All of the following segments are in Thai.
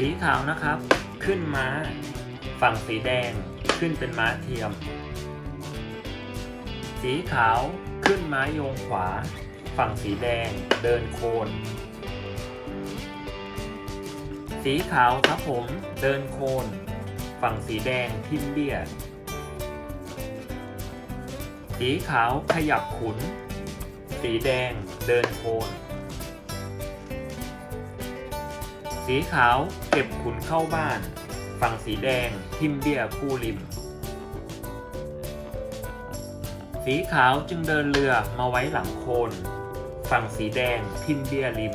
สีขาวนะครับ ขึ้นม้า ฝั่งสีแดงขึ้นเป็นม้าเทียม สีขาวขึ้นม้าโยงขวา ฝั่งสีแดงเดินโคน สีขาวครับผมเดินโคน ฝั่งสีแดงทิมเบี้ยสีขาวขยับขุน สีแดงเดินโคน สีขาวเก็บขุนเข้าบ้าน ฝั่งสีแดงทิมเบียคู่ริม สีขาวจึงเดินเรือมาไว้หลังโคน ฝั่งสีแดงทิมเบียริม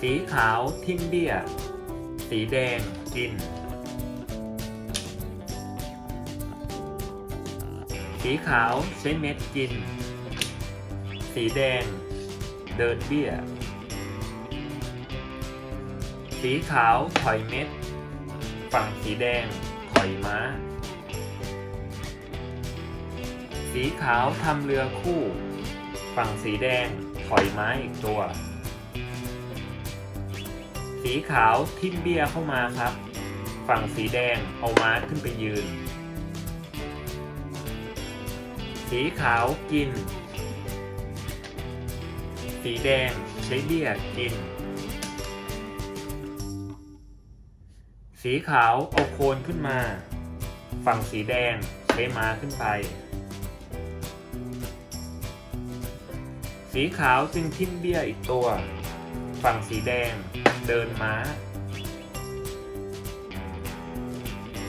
สีขาวทิมเบียสีแดงกิน สีขาวใช้เม็ดกิน สีแดงเดินเบี้ย สีขาวถอยเม็ด ฝั่งสีแดงถอยม้า สีขาวทำเรือคู่ ฝั่งสีแดงถอยม้าอีกตัว สีขาวทิ่มเบี้ยเข้ามาครับ ฝั่งสีแดงเอาม้าขึ้นไปยืน สีขาวกิน สีแดงใช้เบี้ยกิน สีขาวเอาโคนขึ้นมา ฝั่งสีแดงใช้ม้าขึ้นไป สีขาวจึงทิ่มเบี้ยอีกตัว ฝั่งสีแดงเดินม้า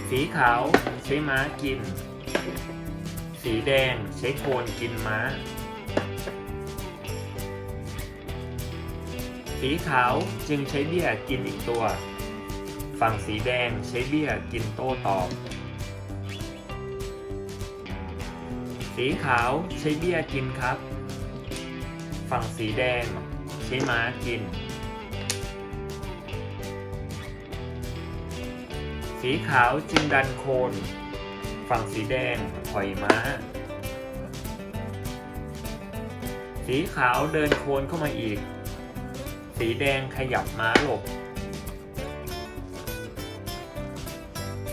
สีขาวใช้ม้ากิน สีแดงใช้โคนกินม้า สีขาวจึงใช้เบี้ยกินอีกตัว ฝั่งสีแดงใช้เบี้ยกินโต้ตอบ สีขาวใช้เบี้ยกินครับ ฝั่งสีแดงใช้ม้ากิน สีขาวจึงดันโคน ฝั่งสีแดงถอยม้า สีขาวเดินโคนเข้ามาอีก สีแดงขยับม้าหลบ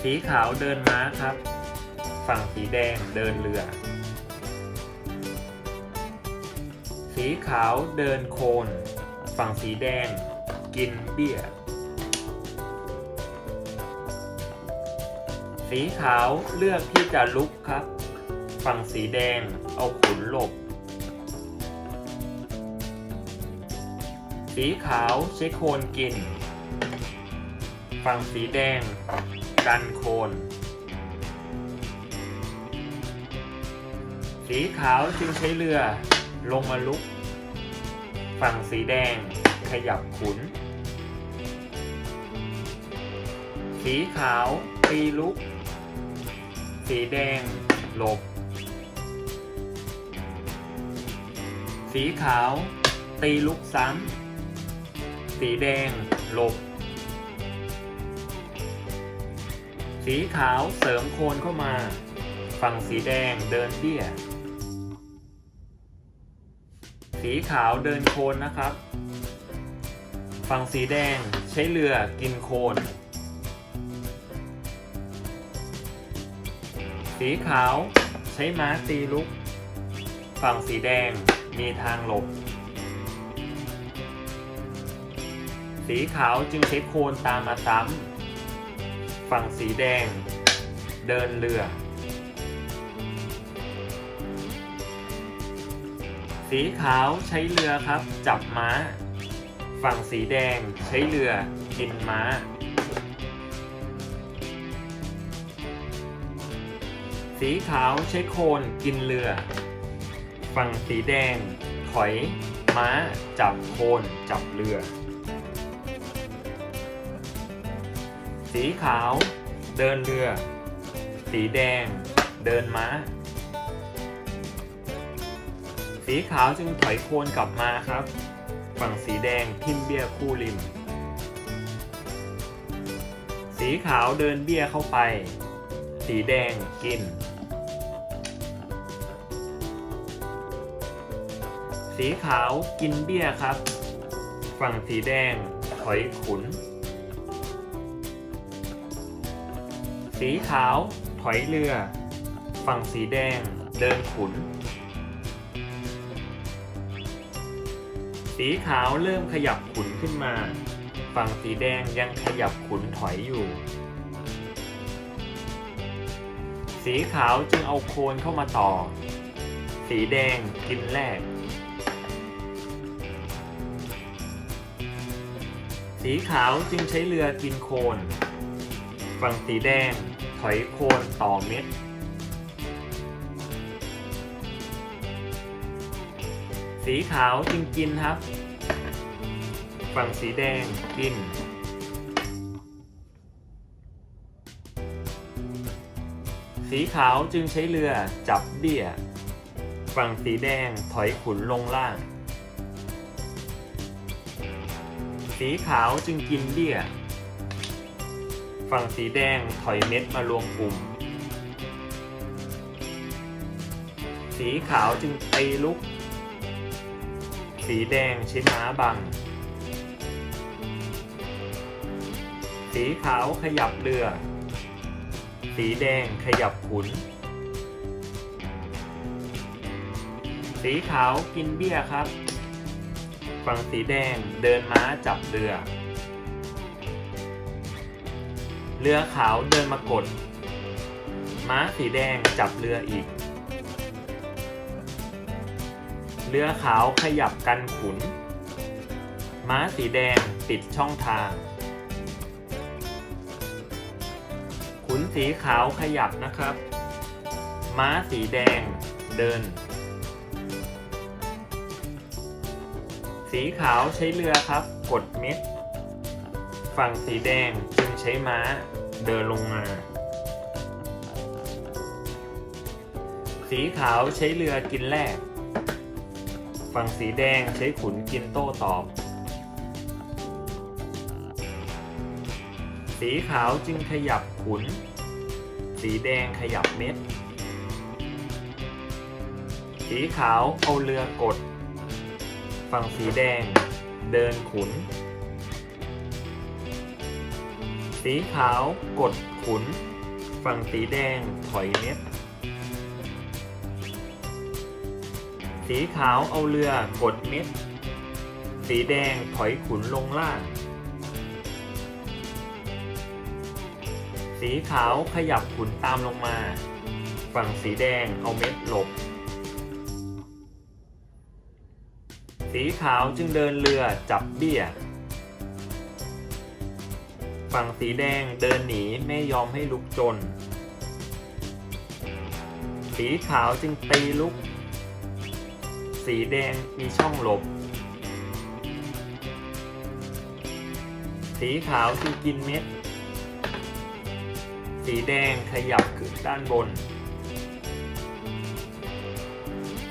สีขาวเดินม้าครับ ฝั่งสีแดงเดินเรือ สีขาวเดินโคน ฝั่งสีแดงกินเบี้ย สีขาวเลือกที่จะลุกครับ ฝั่งสีแดงเอาขุนหลบ สีขาวใช้โคนกิน ฝั่งสีแดง ดันโคน สีขาวจึงใช้เรือลงมาลุก ฝั่งสีแดงขยับขุน สีขาวตีลุก สีแดงหลบ สีขาวตีลุกซ้ำ สีแดงหลบ สีขาวเสริมโคนเข้ามา ฝั่งสีแดงเดินเบี้ย สีขาวเดินโคนนะครับ ฝั่งสีแดงใช้เรือกินโคน สีขาวใช้ม้าตีลุก ฝั่งสีแดงมีทางหลบ สีขาวจึงใช้โคนตามมาซ้ำ ฝั่งสีแดง เดินเรือ สีขาวใช้เรือครับ จับม้า ฝั่งสีแดงใช้เรือกินม้า สีขาวใช้โคนกินเรือ ฝั่งสีแดงถอยม้าจับโคนจับเรือ สีขาว เดินเรือ สีแดง เดินม้า สีขาวจึงถอยโคนกลับมาครับ ฝั่งสีแดงทิมเบี้ยคู่ริม สีขาวเดินเบี้ยเข้าไป สีแดงกิน สีขาวกินเบี้ยครับ ฝั่งสีแดงถอยขุน สีขาว ถอยเรือ ฝั่งสีแดง เดินขุน สีขาวเริ่มขยับขุนขึ้นมา ฝั่งสีแดงยังขยับขุนถอยอยู่ สีขาวจึงเอาโคนเข้ามาต่อ สีแดงกินแรก สีขาวจึงใช้เรือกินโคน ฝั่งสีแดง ถอยโคนต่อเม็ด สีขาวจึงกินครับ ฝั่งสีแดงกิน สีขาวจึงใช้เรือจับเบี้ย ฝั่งสีแดงถอยขุนลงล่าง สีขาวจึงกินเบี้ย ฝั่งสีแดงถอยเม็ดมารวมกลุ่ม สีขาวจึงตีลุก สีแดงใช้ม้าบัง สีขาวขยับเรือ สีแดงขยับขุน สีขาวกินเบี้ยครับ ฝั่งสีแดงเดินม้าจับเรือ เรือขาวเดินมากด ม้าสีแดงจับเรืออีก เรือขาวขยับกันขุน ม้าสีแดงปิดช่องทาง ขุนสีขาวขยับนะครับ ม้าสีแดงเดิน สีขาวใช้เรือครับ กดเม็ดฝั่งสีแดงจึงใช้ม้า เดินลงมา สีขาวใช้เรือกินแรก ฝั่งสีแดงใช้ขุนกินโต้ตอบ สีขาวจึงขยับขุน สีแดงขยับเม็ด สีขาวเอาเรือ กด ฝั่งสีแดงเดินขุน สีขาวกดขุน ฝั่งสีแดงถอยเม็ด สีขาวเอาเรือกดเม็ด สีแดงถอยขุนลงล่าง สีขาวขยับขุนตามลงมา ฝั่งสีแดงเอาเม็ดหลบ สีขาวจึงเดินเรือจับเบี้ย ฝั่งสีแดงเดินหนีไม่ยอมให้ลุกจน สีขาวจึงตีลุก สีแดงมีช่องหลบ สีขาวจึงกินเม็ด สีแดงขยับขึ้นด้านบน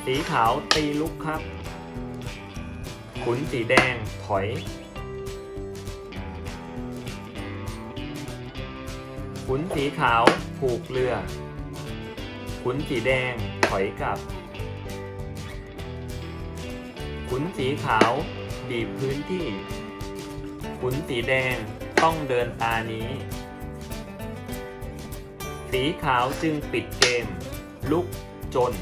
สีขาวตีลุกครับ ขุนสีแดงถอย ขุนสีขาวผูกเรือ ขุนสีแดงถอยกลับ ขุนสีขาวบีบพื้นที่ ขุนสีแดงต้องเดินตานี้ สีขาวจึงปิดเกม ลุกจน